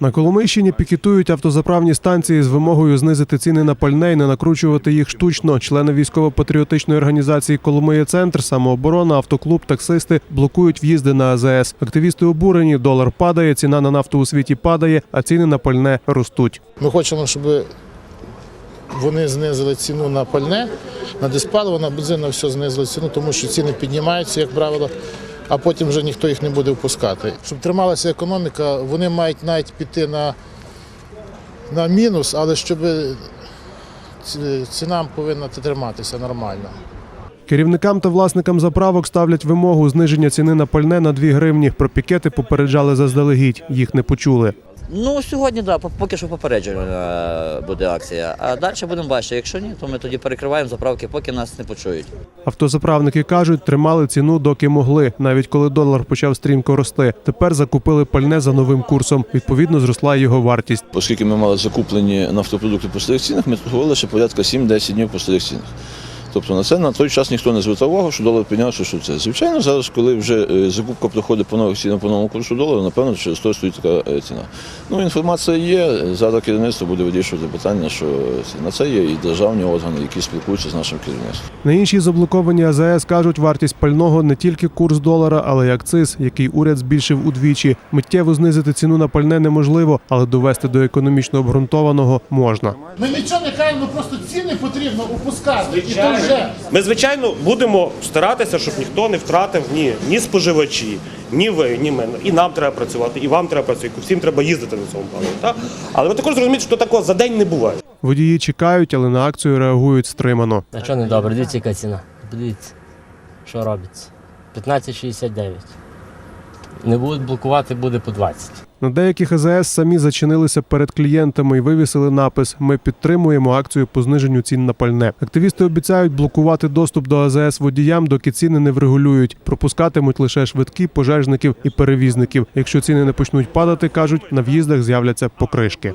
На Коломийщині пікетують автозаправні станції з вимогою знизити ціни на пальне і не накручувати їх штучно. Члени військово-патріотичної організації Коломиє Центр, самооборона, автоклуб, таксисти блокують в'їзди на АЗС. Активісти обурені, долар падає, ціна на нафту у світі падає, а ціни на пальне ростуть. Ми хочемо, щоб вони знизили ціну на пальне, на диспаливо, на бензин, на все знизили ціну, тому що ціни піднімаються, як правило, а потім вже ніхто їх не буде впускати. Щоб трималася економіка, вони мають навіть піти на, на мінус, але щоб ціна повинна триматися нормально. Керівникам та власникам заправок ставлять вимогу зниження ціни на пальне на 2 гривні. Про пікети попереджали заздалегідь. Їх не почули. Ну, сьогодні, да, поки що попереджена буде акція. А далі будемо бачити. Якщо ні, то ми тоді перекриваємо заправки, поки нас не почують. Автозаправники кажуть, тримали ціну доки могли, навіть коли долар почав стрімко рости. Тепер закупили пальне за новим курсом. Відповідно, зросла його вартість. Оскільки ми мали закуплені нафтопродукти по старих цінах, ми торгували ще порядка 7-10 днів по старих цінах. Тобто на це на той час ніхто не звертав увагу, що долар піднявся, що це. Звичайно, зараз, коли вже е, закупка проходить по нових цінах по новому курсу долара, напевно, через то стоїть така е, ціна. Ну, інформація є. Зараз керівництво буде вирішувати питання, що на це є і державні органи, які спілкуються з нашим керівництвом. На іншій заблокованій АЗС кажуть, вартість пального не тільки курс долара, але й акциз, який уряд збільшив удвічі. Миттєво знизити ціну на пальне неможливо, але довести до економічно обґрунтованого можна. Ми нічого не кажемо, просто ціни потрібно опускати. І. Ми, звичайно, будемо старатися, щоб ніхто не втратив ні, ні споживачі, ні ви, ні ми. І нам треба працювати, і вам треба працювати, всім треба їздити на цьому паливі. Так? Але ви також зрозумієте, що такого за день не буває. Водії чекають, але на акцію реагують стримано. А що не добре? Дивіться, яка ціна. Подивіться, що робиться. 15,69. Не будуть блокувати, буде по 20. На деяких АЗС самі зачинилися перед клієнтами і вивісили напис Ми підтримуємо акцію по зниженню цін на пальне. Активісти обіцяють блокувати доступ до АЗС водіям, доки ціни не врегулюють. Пропускатимуть лише швидкі, пожежників і перевізників. Якщо ціни не почнуть падати, кажуть, на в'їздах з'являться покришки.